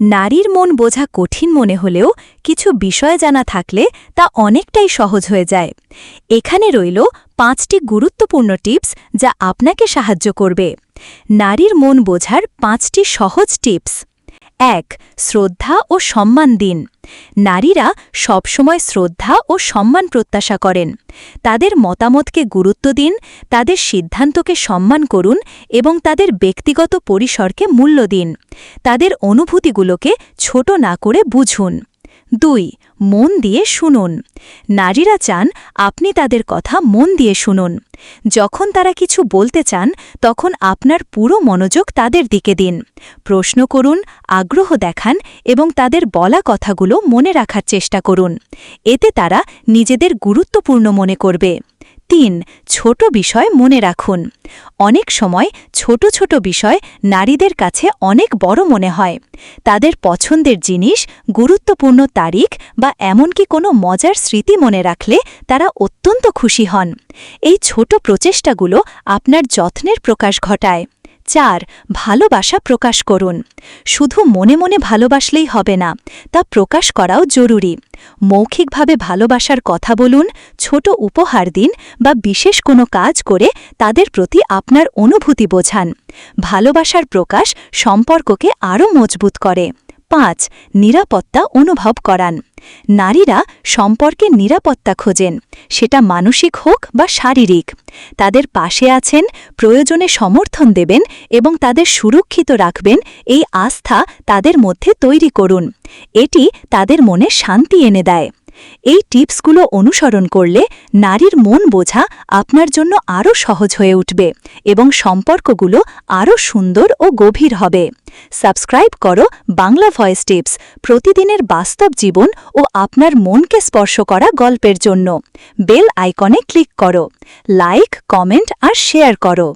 নারীর মন বোঝা কঠিন মনে হলেও কিছু বিষয় জানা থাকলে তা অনেকটাই সহজ হয়ে যায়। এখানে রইল পাঁচটি গুরুত্বপূর্ণ টিপস যা আপনাকে সাহায্য করবে। নারীর মন বোঝার পাঁচটি সহজ টিপস। এক, শ্রদ্ধা ও সম্মান দিন। নারীরা সবসময় শ্রদ্ধা ও সম্মান প্রত্যাশা করেন। তাদের মতামতকে গুরুত্ব দিন, তাদের সিদ্ধান্তকে সম্মান করুন এবং তাদের ব্যক্তিগত পরিসরকে মূল্য দিন। তাদের অনুভূতিগুলোকে ছোট না করে বুঝুন। দুই, মন দিয়ে শুনুন। নারীরা চান আপনি তাদের কথা মন দিয়ে শুনুন। যখন তারা কিছু বলতে চান, তখন আপনার পুরো মনোযোগ তাদের দিকে দিন। প্রশ্ন করুন, আগ্রহ দেখান এবং তাদের বলা কথাগুলো মনে রাখার চেষ্টা করুন। এতে তারা নিজেদের গুরুত্বপূর্ণ মনে করবে। তিন ছোট বিষয় মনে রাখুন। অনেক সময় ছোট ছোট বিষয় নারীদের কাছে অনেক বড় মনে হয়। তাদের পছন্দের জিনিস, গুরুত্বপূর্ণ তারিখ বা এমনকি কোনো মজার স্মৃতি মনে রাখলে তারা অত্যন্ত খুশি হন। এই ছোট প্রচেষ্টাগুলো আপনার যত্নের প্রকাশ ঘটায়। চার, ভালোবাসা প্রকাশ করুন। শুধু মনে মনে ভালোবাসলেই হবে না, তা প্রকাশ করাও জরুরি। মৌখিকভাবে ভালোবাসার কথা বলুন, ছোট উপহার দিন বা বিশেষ কোনো কাজ করে তাদের প্রতি আপনার অনুভূতি বোঝান। ভালোবাসার প্রকাশ সম্পর্ককে আরও মজবুত করে। পাঁচ নিরাপত্তা অনুভব করান। নারীরা সম্পর্কে নিরাপত্তা খোঁজেন। সেটা মানসিক হোক বা শারীরিক। তাদের পাশে আছেন, প্রয়োজনে সমর্থন দেবেন এবং তাদের সুরক্ষিত রাখবেন এই আস্থা তাদের মধ্যে তৈরি করুন। এটি তাদের মনে শান্তি এনে দেয়। এই টিপসগুলো অনুসরণ করলে নারীর মন বোঝা আপনার জন্য আরও সহজ হয়ে উঠবে এবং সম্পর্কগুলো আরও সুন্দর ও গভীর হবে। সাবস্ক্রাইব করো বাংলা ভয়েস টিপস, প্রতিদিনের বাস্তব জীবন ও আপনার মনকে স্পর্শ করা গল্পের জন্য। বেল আইকনে ক্লিক করো, লাইক, কমেন্ট আর শেয়ার করো।